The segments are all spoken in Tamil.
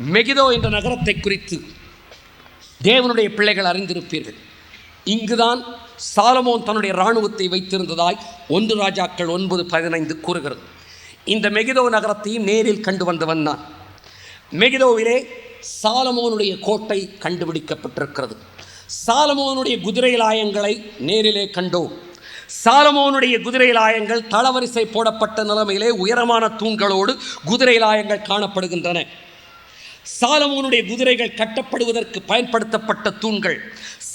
மெகிதோ என்ற நகரத்தை குறித்து தேவனுடைய பிள்ளைகள் அறிந்திருப்பீர்கள். இங்குதான் சாலமோன் தன்னுடைய இராணுவத்தை வைத்திருந்ததாய் ஒன்று ராஜாக்கள் ஒன்பது பதினைந்து கூறுகிறது. இந்த மெகிதோ நகரத்தையும் நேரில் கண்டு வந்தவன் நான். மெகிதோவிலே சாலமோனுடைய கோட்டை கண்டுபிடிக்கப்பட்டிருக்கிறது. சாலமோனுடைய குதிரை லாயங்களை நேரிலே கண்டோம். சாலமோனுடைய குதிரை லாயங்கள் தளவரிசை போடப்பட்ட நிலைமையிலே உயரமான தூண்களோடு குதிரை லாயங்கள் காணப்படுகின்றன. சாலமோனுடைய குதிரைகள் கட்டப்படுவதற்கு பயன்படுத்தப்பட்ட தூண்கள்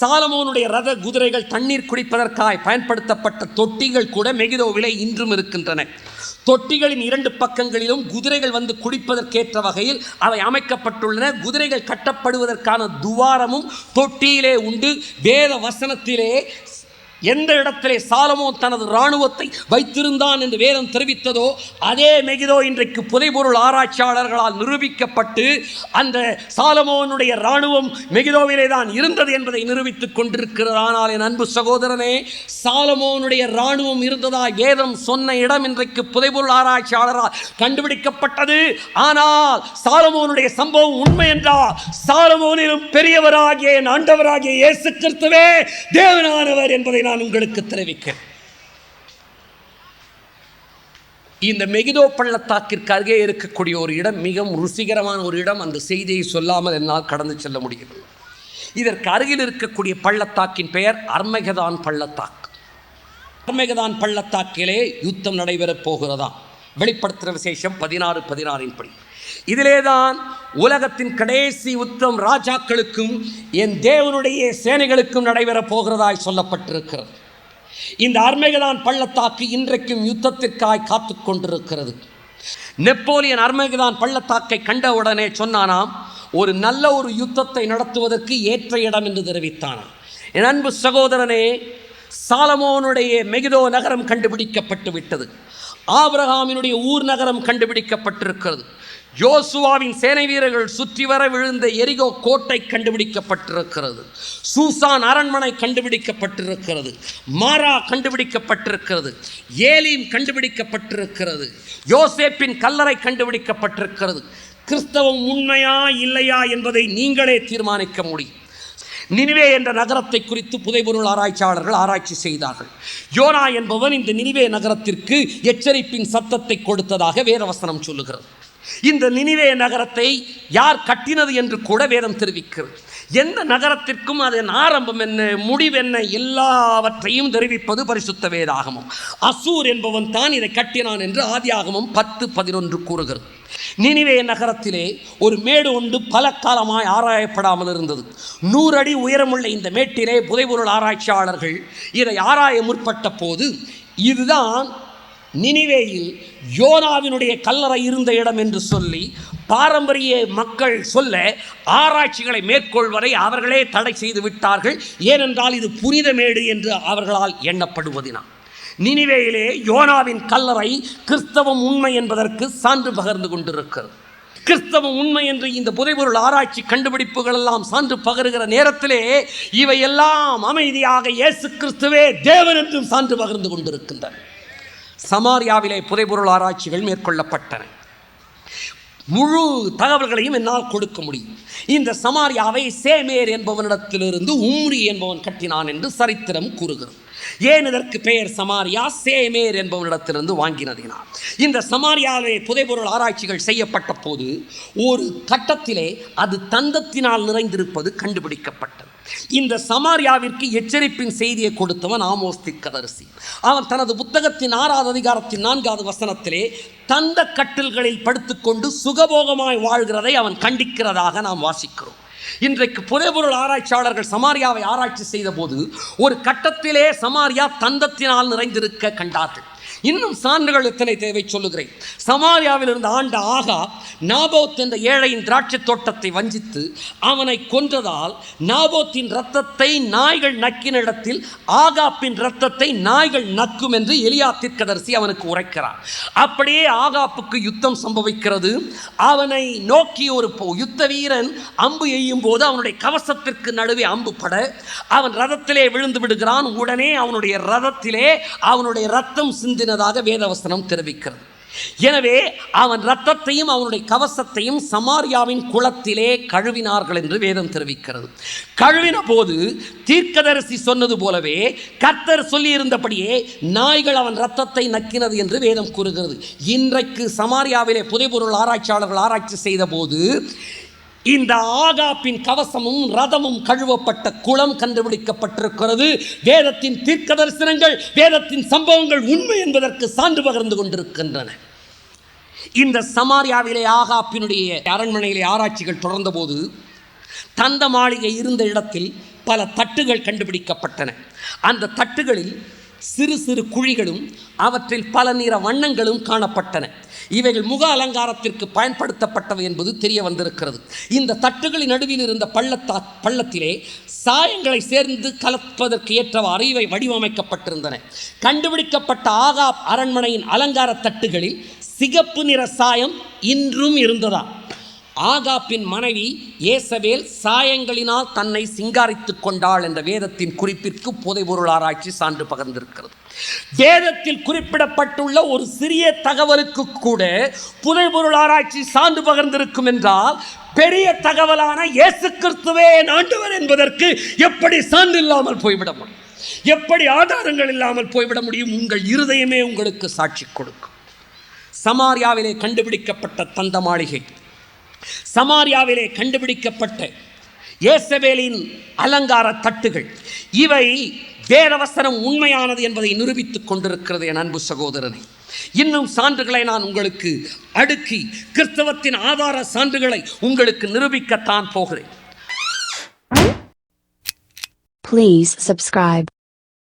சாலமோனுடைய ரத குதிரைகள் தண்ணீர் குடிப்பதற்காய் பயன்படுத்தப்பட்ட தொட்டிகள் கூட மெகிதோவிலே இன்றும் இருக்கின்றன. தொட்டிகளின் இரண்டு பக்கங்களிலும் குதிரைகள் வந்து குடிப்பதற்கேற்ற வகையில் அவை அமைக்கப்பட்டுள்ளன. குதிரைகள் கட்டப்படுவதற்கான துவாரமும் தொட்டியிலே உண்டு. வேத வசனத்திலே எந்த இடத்திலே சாலமோ தனது இராணுவத்தை வைத்திருந்தான் என்று வேதம் தெரிவித்ததோ அதே மெகிதோ இன்றைக்கு புதைபொருள் ஆராய்ச்சியாளர்களால் நிரூபிக்கப்பட்டு அந்த சாலமோனுடைய இராணுவம் மெகிதோவிலே தான் இருந்தது என்பதை நிரூபித்துக் கொண்டிருக்கிறது ஆனால் என் அன்பு சகோதரனே சாலமோனுடைய இராணுவம் இருந்ததா வேதம் சொன்ன இடம் இன்றைக்கு புதைபொருள் ஆராய்ச்சியாளரால் கண்டுபிடிக்கப்பட்டது. ஆனால் சாலமோனுடைய சம்பவம் உண்மை என்றால் சாலமோனிலும் பெரியவராகிய ஆண்டவராகிய இயேசு கிறிஸ்துவே தேவனானவர் என்பதை நான் உங்களுக்கு தெரிவிக்கிறேன். இந்த மெகிதோ பள்ளத்தாக்கிற்கு அருகே இருக்கக்கூடிய ஒரு இடம் மிகவும் ருசிகரமான ஒரு இடம். அந்த செய்தியை சொல்லாமல் என்னால் கடந்து செல்ல முடியவில்லை இதற்கு அருகில் இருக்கக்கூடிய பள்ளத்தாக்கின் பெயர் அர்மகதான் பள்ளத்தாக்கு. அர்மகதான் பள்ளத்தாக்கிலே யுத்தம் நடைபெறப் போகிறதாம். வெளிப்படுத்துகிற விசேஷம் பதினாறு பதினாறின் படி இதிலே தான் உலகத்தின் கடைசி உத்தம் ராஜாக்களுக்கும் என் தேவனுடைய சேனைகளுக்கும் நடைபெறப் போகிறதாய் சொல்லப்பட்டிருக்கிறது. இந்த அர்மேகதான் பள்ளத்தாக்கு இன்றைக்கும் யுத்தத்திற்காய் காத்து கொண்டிருக்கிறது. நெப்போலியன் அர்மேகதான் பள்ளத்தாக்கை கண்டவுடனே சொன்னானாம் ஒரு நல்ல ஒரு யுத்தத்தை நடத்துவதற்கு ஏற்ற இடம் என்று தெரிவித்தானாம் என் அன்பு சகோதரனே சாலமோனுடைய மெகிதோ நகரம் கண்டுபிடிக்கப்பட்டு விட்டது. ஆபிரகாமினுடைய ஊர் நகரம் கண்டுபிடிக்கப்பட்டிருக்கிறது. யோசுவாவின் சேனை வீரர்கள் சுற்றி வர விழுந்த எரிகோ கோட்டை கண்டுபிடிக்கப்பட்டிருக்கிறது. சூசான் அரண்மனை கண்டுபிடிக்கப்பட்டிருக்கிறது. மாரா கண்டுபிடிக்கப்பட்டிருக்கிறது. ஏலீம் கண்டுபிடிக்கப்பட்டிருக்கிறது. யோசேப்பின் கல்லறை கண்டுபிடிக்கப்பட்டிருக்கிறது. கிறிஸ்தவம் உண்மையா இல்லையா என்பதை நீங்களே தீர்மானிக்க முடியும். நினிவே என்ற நகரத்தை குறித்து புதைபொருள் ஆராய்ச்சியாளர்கள் ஆராய்ச்சி செய்தார்கள். யோனா என்பவன் இந்த நினிவே நகரத்திற்கு எச்சரிப்பின் சத்தத்தை கொடுத்ததாக வேதவசனம் சொல்லுகிறது. இந்த நினைவே நகரத்தை யார் கட்டினது என்று கூட வேதம் தெரிவிக்கிறது. எந்த நகரத்திற்கும் அதன் ஆரம்பம் என்ன முடிவென்ன எல்லாவற்றையும் தெரிவிப்பது பரிசுத்த வேதாகமம். அசூர் என்பவன் தான் இதை கட்டினான் என்று ஆதியாகமம் பத்து பதினொன்று கூறுகிறது. நினிவே நகரத்திலே ஒரு மேடு ஒன்று பல காலமாய் ஆராயப்படாமல் இருந்தது. நூறு அடி உயரமுள்ள இந்த மேட்டிலே புதைபொருள் ஆராய்ச்சியாளர்கள் இதை ஆராய முற்பட்ட போது இதுதான் நினிவேயில் யோனாவினுடைய கல்லறை இருந்த இடம் என்று சொல்லி பாரம்பரிய மக்கள் சொல்ல ஆராய்ச்சிகளை மேற்கொள்வதை அவர்களே தடை செய்து விட்டார்கள். ஏனென்றால் இது புனிதமேடு என்று அவர்களால் எண்ணப்படுவதினால் நினிவேயிலே யோனாவின் கல்லறை கிறிஸ்தவம் உண்மை என்பதற்கு சான்று பகர்ந்து கொண்டிருக்கிறது. கிறிஸ்தவம் உண்மை என்று இந்த புதைபொருள் ஆராய்ச்சி கண்டுபிடிப்புகள் எல்லாம் சான்று பகருகிற நேரத்திலே இவையெல்லாம் அமைதியாக இயேசு கிறிஸ்துவே தேவன் என்றும் சான்று பகிர்ந்து கொண்டிருக்கின்றன. சமாரியாவிலே புதைபொருள் ஆராய்ச்சிகள் மேற்கொள்ளப்பட்டன. முழு தகவல்களையும் என்னால் கொடுக்க முடியும். இந்த சமாரியாவை சேமேர் என்பவனிடத்திலிருந்து உம்ரி என்பவன் கட்டினான் என்று சரித்திரம் கூறுகிறது. ஏன் இதற்கு பெயர் சமாரியா? சேமேர் என்பவனிடத்திலிருந்து வாங்கினதினார் இந்த சமாரியாவிலே புதைபொருள் ஆராய்ச்சிகள் செய்யப்பட்ட போது ஒரு கட்டத்திலே அது தந்தத்தினால் நிறைந்திருப்பது கண்டுபிடிக்கப்பட்டது. இந்த சமாரியாவிற்கு எச்சரிப்பின் செய்தியை கொடுத்தவன் ஆமோஸ் திக்கதரிசி அவன் தனது புத்தகத்தின் ஆறாவது அதிகாரத்தின் நான்காவது வசனத்திலே தந்த கட்டில்களில் படுத்துக்கொண்டு சுகபோகமாய் வாழ்கிறதை அவன் கண்டிக்கிறதாக நாம் வாசிக்கிறோம். இன்றைக்கு புதைபொருள் ஆராய்ச்சியாளர்கள் சமாரியாவை ஆராய்ச்சி செய்தபோது ஒரு கட்டத்திலே சமாரியா தந்தத்தினால் நிறைந்திருக்க கண்டார்கள். இன்னும் சான்றுகள் எத்தனை தேவை சொல்லுகிறேன். சமாரியாவில் இருந்த ஆண்ட ஆகா நாபோத் என்ற ஏழையின் திராட்சை தோட்டத்தை வஞ்சித்து அவனை கொன்றதால் நாபோத்தின் ரத்தத்தை நாய்கள் நக்கின இடத்தில் ஆகாப்பின் ரத்தத்தை நாய்கள் நக்கும் என்று எலியா தீர்க்கதரிசி அவனுக்கு உரைக்கிறார். அப்படியே ஆகாப்புக்கு யுத்தம் சம்பவிக்கிறது. அவனை நோக்கி ஒரு போ- யுத்த வீரன் அம்பு எய்யும் போது அவனுடைய கவசத்திற்கு நடுவே அம்பு பட அவன் ரதத்திலே விழுந்து விடுகிறான். உடனே அவனுடைய ரதத்திலே அவனுடைய ரத்தம் சிந்தின சிந்தினதாக வேதவசனம் தெரிவிக்கிறது. எனவே அவன் ரத்தத்தையும் அவனுடைய கவசத்தையும் சமாரியாவின் குளத்திலே கழுவினார்கள் என்று வேதம் தெரிவிக்கிறது. கழுவின போது தீர்க்கதரிசி சொன்னது போலவே கர்த்தர் சொல்லியிருந்தபடியே நாய்கள் அவன் ரத்தத்தை நக்கினது என்று வேதம் கூறுகிறது. இன்றைக்கு சமாரியாவிலே புதைபொருள் ஆராய்ச்சியாளர்கள் ஆராய்ச்சி செய்த போது இந்த ஆகாப்பின் கவசமும் ரதமும் கழுவப்பட்ட குளம் கண்டுபிடிக்கப்பட்டிருக்கிறது. வேதத்தின் தீர்க்க தரிசனங்கள் வேதத்தின் சம்பவங்கள் உண்மை என்பதற்கு சான்று பகிர்ந்து கொண்டிருக்கின்றன. இந்த சமாரியாவிலே ஆகாப்பினுடைய அரண்மனையிலே ஆராய்ச்சிகள் தொடர்ந்தபோது தந்த மாளிகை இருந்த இடத்தில் பல தட்டுகள் கண்டுபிடிக்கப்பட்டன. அந்த தட்டுகளில் சிறு சிறு குழிகளும் அவற்றில் பல நிற வண்ணங்களும் காணப்பட்டன. இவைகள் முக அலங்காரத்திற்கு பயன்படுத்தப்பட்டவை என்பது தெரிய வந்திருக்கிறது. இந்த தட்டுகளின் நடுவில் இருந்த பள்ளத்தா பள்ளத்திலே சாயங்களை சேர்ந்து கலப்பதற்கு ஏற்றவாறு இவை வடிவமைக்கப்பட்டிருந்தன. கண்டுபிடிக்கப்பட்ட ஆகா அரண்மனையின் அலங்கார தட்டுகளில் சிகப்பு நிற சாயம் இன்றும் இருந்ததா? ஆகாப்பின் மனைவி ஏசவேல் சாயங்களினால் தன்னை சிங்காரித்துக் கொண்டாள் என்ற வேதத்தின் குறிப்பிற்கு புதைபொருள் ஆராய்ச்சி சான்று பகர்ந்திருக்கிறது. வேதத்தில் குறிப்பிடப்பட்டுள்ள ஒரு சிறிய தகவலுக்கு கூட புதைபொருள் ஆராய்ச்சி சான்று பகிர்ந்திருக்கும் என்றால் பெரிய தகவலான இயேசு கிறிஸ்துவே ஆண்டவர் என்பதற்கு எப்படி சான்று இல்லாமல் போய்விட முடியும்? எப்படி ஆதாரங்கள் இல்லாமல் போய்விட முடியும்? உங்கள் இருதயமே உங்களுக்கு சாட்சி கொடுக்கும். சமாரியாவிலே கண்டுபிடிக்கப்பட்ட தந்த மாளிகை சமாரியாவிலே கண்டுபிடிக்கப்பட்ட இயேசவேலின் அலங்கார தட்டுகள் இவை வேதவசனம் உண்மையானது என்பதை நிரூபித்துக் கொண்டிருக்கிறது என் அன்பு சகோதரனை இன்னும் சான்றுகளை நான் உங்களுக்கு அடுக்கி கிறிஸ்தவத்தின் ஆதார சான்றுகளை உங்களுக்கு நிரூபிக்கத்தான் போகிறேன் Please subscribe.